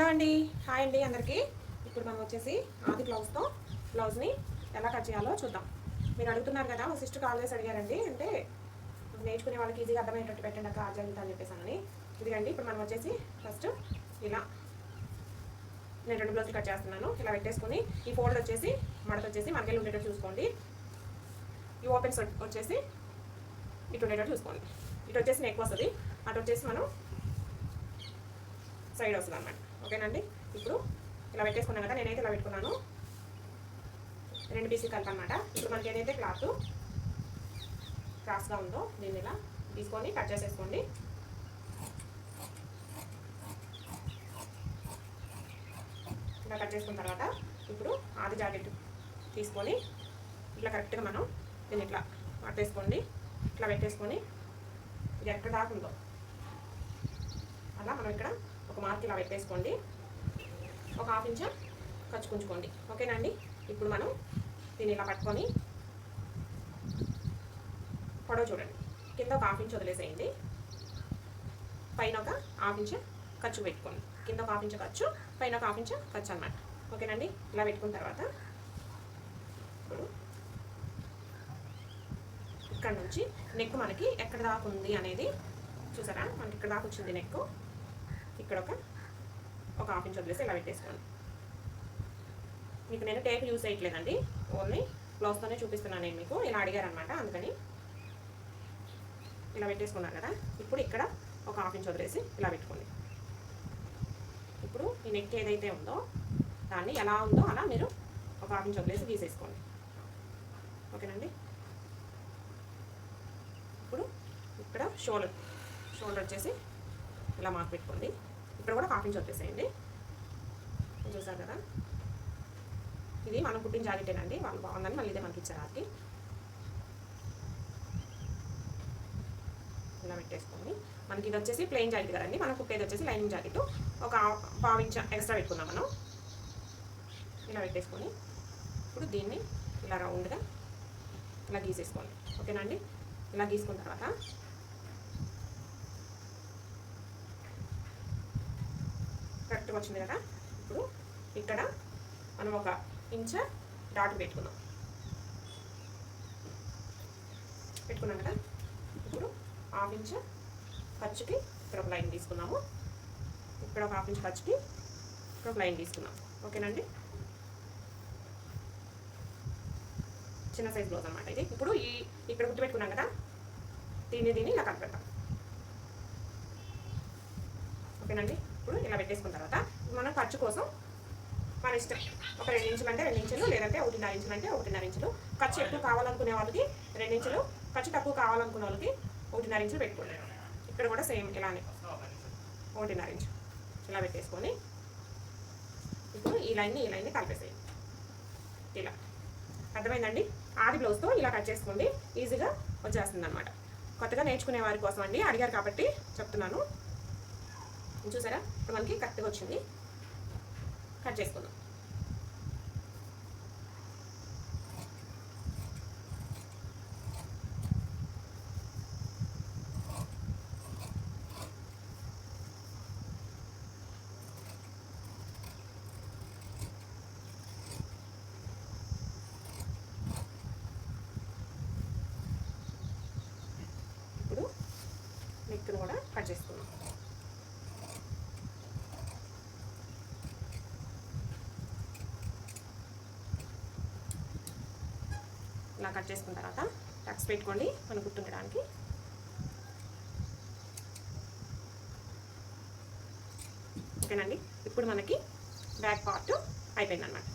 Hello అండి. Hi అండి అందరికీ. ఇప్పుడు మనం వచ్చేసి ఆది బ్లౌజ్తో బ్లౌజ్ని ఎలా కట్ చేయాలో చూద్దాం. మీరు అడుగుతున్నారు కదా మా సిస్టర్ కాల్ చేసి అడిగారండి. అంటే నేర్చుకునే వాళ్ళకి ఈజీగా అర్థమయ్యేటట్టు పెట్టండి అక్క ఆర్జెంట్ అని చెప్పేసానని. ఇదిగండి ఇప్పుడు మనం వచ్చేసి ఫస్ట్ ఇలా నేను రెండు బ్లౌజులు కట్ చేస్తున్నాను. ఇలా పెట్టేసుకొని ఈ ఫోల్డ్ వచ్చేసి మడత వచ్చేసి మనకెళ్ళి ఉండేటట్టు చూసుకోండి. ఈ ఓపెన్స్ వచ్చేసి ఇటు ఉండేటట్టు చూసుకోండి. ఇటు వచ్చేసి నెక్ వస్తుంది. అటు వచ్చేసి మనం సైడ్ వస్తుంది అనమాట ఓకేనండి? ఇప్పుడు ఇలా పెట్టేసుకున్నాం కదా నేనైతే ఇలా పెట్టుకున్నాను. రెండు పీసులు కలిపి అనమాట ఇప్పుడు మనకి ఏదైతే క్లాత్ క్రాస్గా ఉందో దీన్ని ఇలా తీసుకొని కట్ చేసేసుకోండి. ఇలా కట్ చేసుకున్న తర్వాత ఇప్పుడు ఆది జాకెట్ తీసుకొని ఇట్లా కరెక్ట్గా మనం దీన్ని ఇట్లా పట్టేసుకోండి ఇట్లా పెట్టేసుకొని ఇది ఎక్కడ దాకా ఉందో. అలా మనం ఇక్కడ ఒక మార్క్ ఇలా పెట్టేసుకోండి ఒక హాఫ్ ఇంచ్ కచ్చుకుంచుకోండి. ఓకేనండి ఇప్పుడు మనం దీన్ని ఇలా పట్టుకొని పొడవు చూడండి. కింద ఒక హాఫ్ ఇంచ్ వదిలేసేయండి. పైన ఒక హాఫ్ ఇంచ్ ఖర్చు పెట్టుకోండి. కింద ఒక హాఫ్ ఇంచ్ ఖర్చు పైన ఒక హాఫ్ ఇంచ్ ఖర్చు అనమాట ఓకేనండి ఇలా పెట్టుకున్న తర్వాత ఇప్పుడు ఇక్కడ నుంచి నెక్ మనకి ఎక్కడ దాకా ఉంది అనేది చూసారా? మనకి ఇక్కడ దాకా వచ్చింది నెక్ ఇక్కడ ఒక ఒక హాఫ్ ఇంచ్ వదిలేసి ఇలా పెట్టేసుకోండి. మీకు నేను టేప్ యూజ్ చేయట్లేదండి. ఓన్లీ బ్లౌజ్తోనే చూపిస్తున్నాను నేను మీకు. ఇలా అడిగారనమాట అందుకని ఇలా పెట్టేసుకున్నాను కదా. ఇప్పుడు ఇక్కడ ఒక హాఫ్ ఇంచ్ వదిలేసి ఇలా పెట్టుకోండి. ఇప్పుడు ఈ నెక్ ఏదైతే ఉందో దాన్ని ఎలా ఉందో అలా మీరు ఒక హాఫ్ ఇంచ్ వదిలేసి గీసేసుకోండి. ఓకేనండి? ఇప్పుడు ఇక్కడ షోల్డర్ షోల్డర్ వచ్చేసి ఇలా మార్క్ పెట్టుకోండి. ఇక్కడ కూడా హాఫ్ ఇంచ్ వచ్చేసేయండి. చూసారు కదా? ఇది మనం కుట్టిన జాకెటేనండి. వాళ్ళు బాగుందని మళ్ళీ ఇదే మనకి ఇచ్చారు అది ఇలా పెట్టేసుకోండి. మనకి ఇది వచ్చేసి ప్లెయిన్ జాకెట్ కదండి. మనం కుట్టేది వచ్చేసి లైనింగ్ జాకెట్. ఒక పావు ఇంచ్ ఎక్స్ట్రా పెట్టుకుందాం మనం. ఇలా పెట్టేసుకొని ఇప్పుడు దీన్ని ఇలా రౌండ్గా ఇలా గీసేసుకోండి. ఓకేనండి ఇలా గీసుకున్న తర్వాత కరెక్ట్గా వచ్చింది కదా? ఇప్పుడు ఇక్కడ మనం ఒక ఇంచ డాట్ పెట్టుకుందాం. పెట్టుకున్నాం కదా? ఇప్పుడు హాఫ్ ఇంచ్ ఖర్చుకి ఇక్కడ ఒక లైన్ తీసుకున్నాము ఇక్కడ ఒక హాఫ్ ఇంచ్ ఖర్చుకి ఇక్కడ ఒక లైన్ తీసుకున్నాం ఓకేనండి? చిన్న సైజ్ బ్లౌజ్ అనమాట ఇది. ఇప్పుడు ఈ ఇక్కడ గుర్తు పెట్టుకున్నాం కదా? దీన్ని దీన్ని ఇలా కనిపెడతాం. ఓకేనండి? ఇప్పుడు ఇలా పెట్టేసుకున్న తర్వాత మనం ఖర్చు కోసం మన ఇష్టం. ఒక రెండు ఇంచులు అంటే రెండు ఇంచులు లేదంటే ఒకటిన్నర ఇంచులు అంటే ఒకటిన్నర ఇంచులు. ఖర్చు ఎక్కువ కావాలనుకునే వాళ్ళకి రెండు ఇంచులు ఖర్చు తక్కువ కావాలనుకునే వాళ్ళకి ఒకటిన్నర ఇంచులు పెట్టుకోండి. ఇక్కడ కూడా సేమ్ ఇలానే. ఒకటిన్నర ఇంచు. ఇలా పెట్టేసుకొని ఇప్పుడు ఈ లైన్ని ఈ లైన్ని కలిపేసేయండి. ఇలా. అర్థమైందండి? ఆది బ్లౌజ్తో ఇలా కట్ చేసుకోండి. ఈజీగా వచ్చేస్తుంది అనమాట కొత్తగా నేర్చుకునే వారి కోసం అండి అడిగారు కాబట్టి చెప్తున్నాను. చూసారా? ఇప్పుడు మనకి కరెక్ట్గా వచ్చింది. కట్ చేసుకుందాం. ఇప్పుడు నెక్ను కూడా కట్ చేసుకుందాం. ఇలా కట్ చేసుకున్న తర్వాత టక్స్ పెట్టుకోండి మనం గుర్తుండడానికి. ఓకేనండి? ఇప్పుడు మనకి బ్యాక్ పార్ట్ అయిపోయింది అనమాట